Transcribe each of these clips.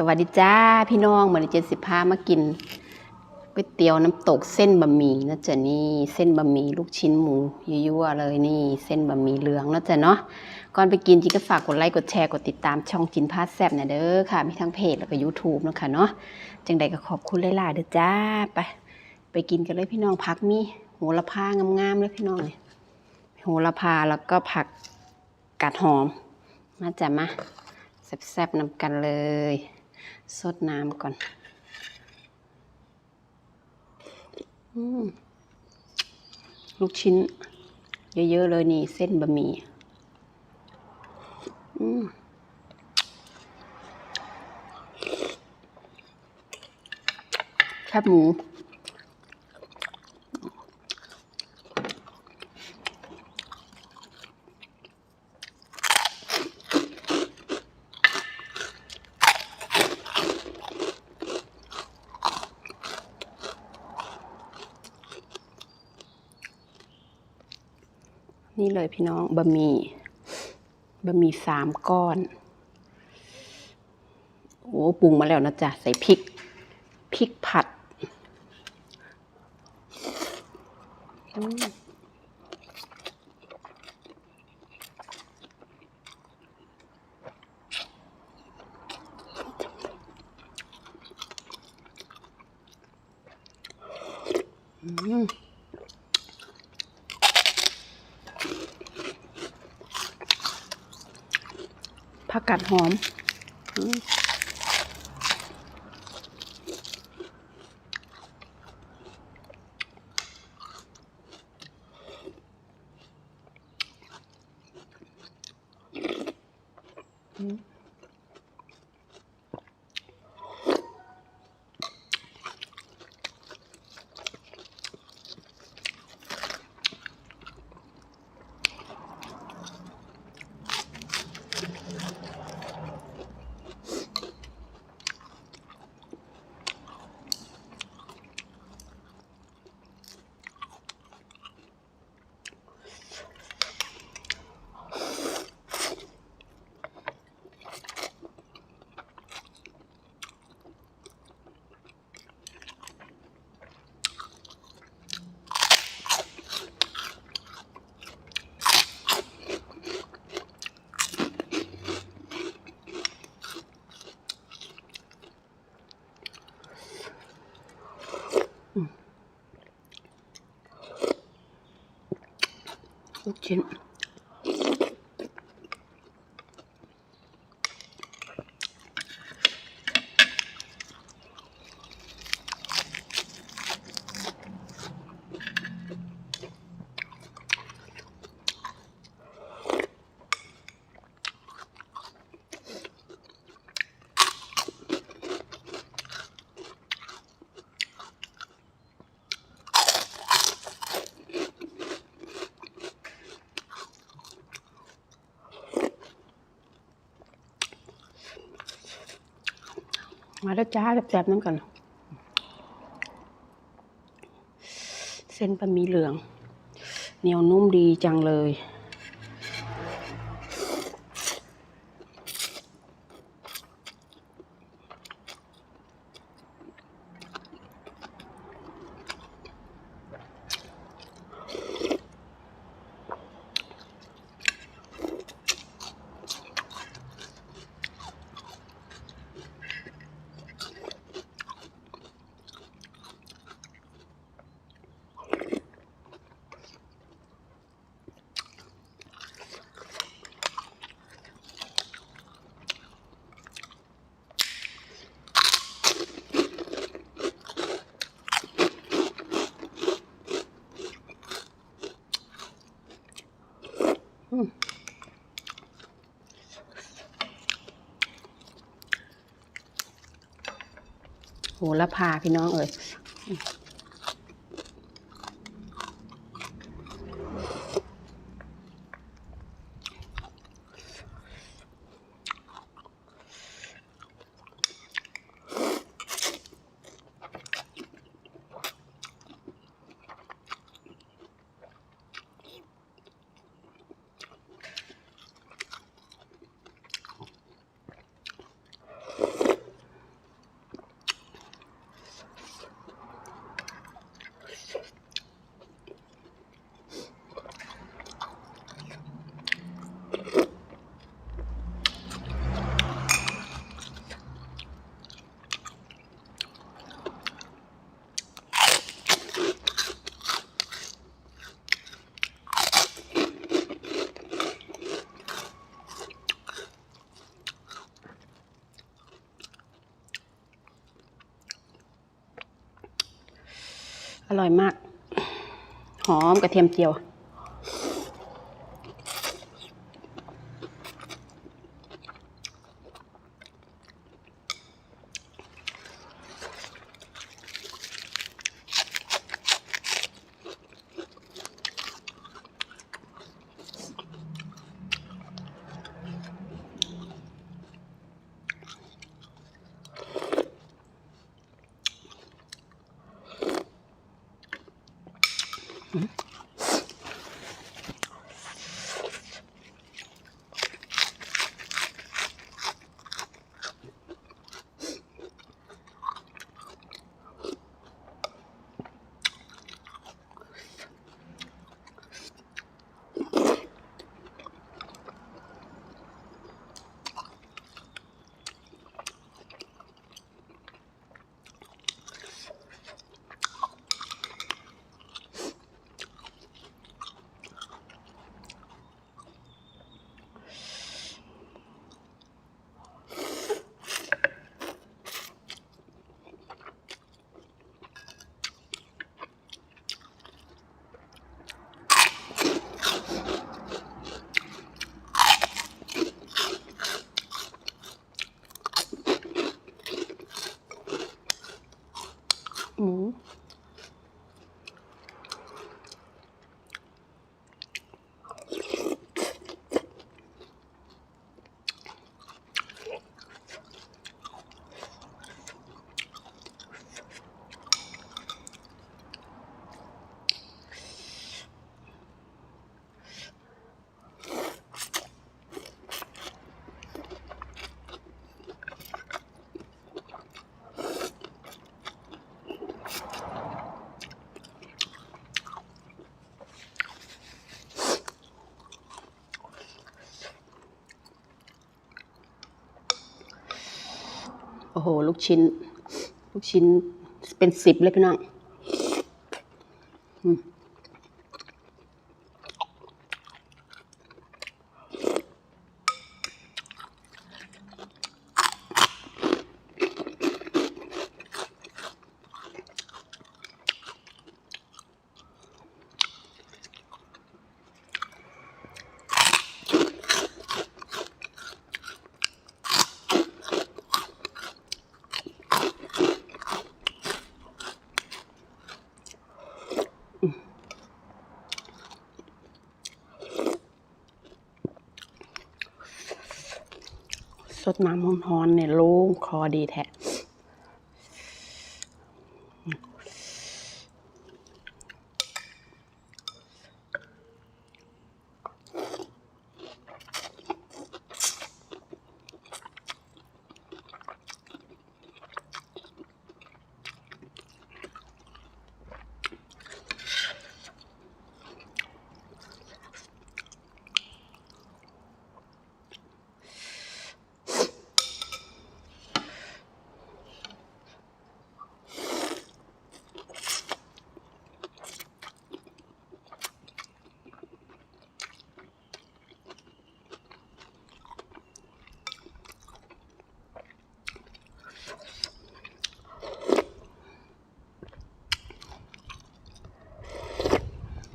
สวัสดีจ้าพี่น้องเหมือนเจ็ดสิบห้ามากินก๋วยเตี๋ยวน้ำตกเส้นบะหมี่นะจ๊ะนี่เส้นบะหมี่ลูกชิ้นหมูยั่วๆเลยนี่ เส้นบะหมี่เหลืองนะจ๊ะเนาะก่อนไปกินจิก็ฝากกดไลค์กดแชร์กดติดตามช่องจินพาสแซบนะเด้อค่ะ มีทั้งเพจแล้วก็ YouTube เนะค่ะเนาะจังใดก็ขอบคุณหลายๆเด้อจ้าไปไปกินกันเลยพี่น้องพักมีโหระพางามๆเลยพี่น้องเนี่ยโหระพาแล้วก็ผักกาดหอมมาจ้ะมาแซ่บๆนำกันเลย สดน้ำก่อนอลูกชิ้น เยอะ ๆ เลยนี่ เส้นบะหมี่มแคบหมู นี่เลยพี่น้องบะหมี่บะหมี่สามก้อน โอ้ปรุงมาแล้วนะจ๊ะ ใส่พริกพริกผัด อืมอืม ผักกาดหอมอืม อืม มาแล้วจ้าแซ่บๆน้ำก่อนเส้นบะหมี่เหลือง เหนียวนุ่มดีจังเลย โหระพาพี่น้องเอ่ย อร่อยมาก หอมกระเทียมเจียว อ้โห ลูกชิ้น ลูกชิ้นเป็นสิบเลยพี่น้อง สดน้ำห้อนๆเนี่ยโล่งคอดีแท้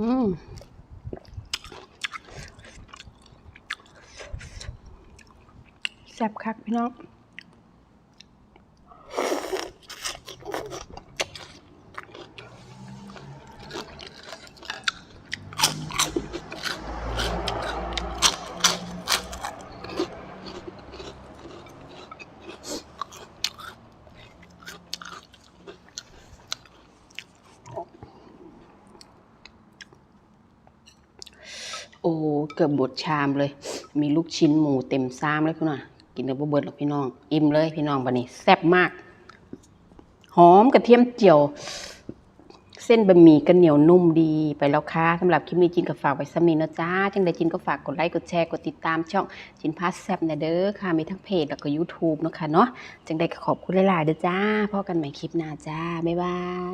อืมแซ่บคักพี่น้อง โอ้ เกือบบดชามเลย มีลูกชิ้นหมูเต็มซ้ำเลยคุณน่ะกินกับบ่เบิดหรอกพี่น้อง อิ่มเลยพี่น้องบันนี้แซ่บมาก หอมกระเทียมเจียว เส้นบะหมี่ก็เหนียวนุ่มดีไปแล้วค่ะสำหรับคลิปนี้จินก็ฝากไว้สมีนะจ้าจังใดจินก็ฝากกดไลค์กดแชร์กดติดตามช่องจินพาสแซ่บนะเด้อค่ะมีทั้งเพจแล้วก็ YouTube เนาะค่ะเนาะจังใดก็ขอบคุณหลายๆเด้อจ้าพอกันใหม่คลิปหน้าจ้าบ๊ายบาย